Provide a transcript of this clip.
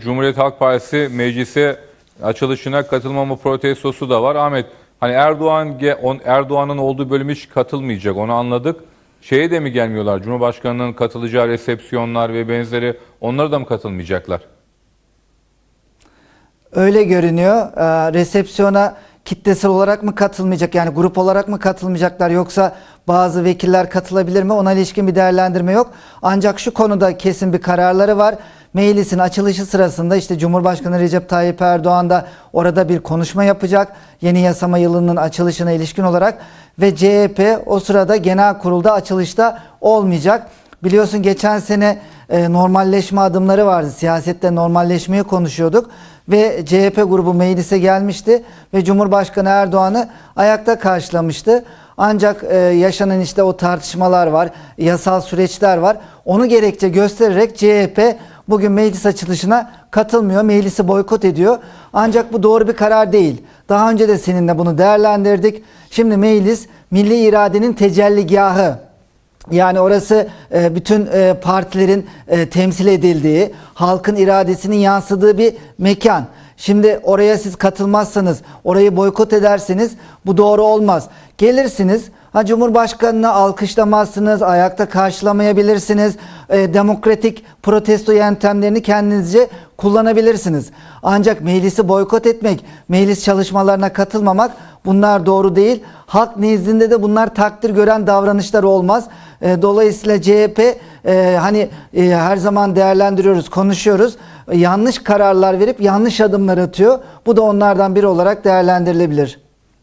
Cumhuriyet Halk Partisi meclise açılışına katılmama protestosu da var. Ahmet hani Erdoğan Erdoğan'ın olduğu bölüm hiç katılmayacak onu anladık. Şeye de mi gelmiyorlar? Cumhurbaşkanının katılacağı resepsiyonlar ve benzeri onlara da mı katılmayacaklar? Öyle görünüyor. Ee, resepsiyona kitlesel olarak mı katılmayacak yani grup olarak mı katılmayacaklar yoksa bazı vekiller katılabilir mi ona ilişkin bir değerlendirme yok. Ancak şu konuda kesin bir kararları var. Meclisin açılışı sırasında işte Cumhurbaşkanı Recep Tayyip Erdoğan da orada bir konuşma yapacak. Yeni yasama yılının açılışına ilişkin olarak ve CHP o sırada genel kurulda açılışta olmayacak. Biliyorsun geçen sene e, normalleşme adımları vardı. Siyasette normalleşmeyi konuşuyorduk ve CHP grubu meclise gelmişti ve Cumhurbaşkanı Erdoğan'ı ayakta karşılamıştı. Ancak e, yaşanan işte o tartışmalar var, yasal süreçler var. Onu gerekçe göstererek CHP bugün meclis açılışına katılmıyor, meclisi boykot ediyor. Ancak bu doğru bir karar değil. Daha önce de seninle bunu değerlendirdik. Şimdi meclis milli iradenin tecelligahı. Yani orası e, bütün e, partilerin e, temsil edildiği, halkın iradesinin yansıdığı bir mekan. Şimdi oraya siz katılmazsanız, orayı boykot ederseniz bu doğru olmaz. Gelirsiniz, ha Cumhurbaşkanını alkışlamazsınız, ayakta karşılamayabilirsiniz. E, demokratik protesto yöntemlerini kendinizce kullanabilirsiniz. Ancak meclisi boykot etmek, meclis çalışmalarına katılmamak bunlar doğru değil. Halk nezdinde de bunlar takdir gören davranışlar olmaz. E, dolayısıyla CHP e, hani e, her zaman değerlendiriyoruz, konuşuyoruz. E, yanlış kararlar verip yanlış adımlar atıyor. Bu da onlardan biri olarak değerlendirilebilir.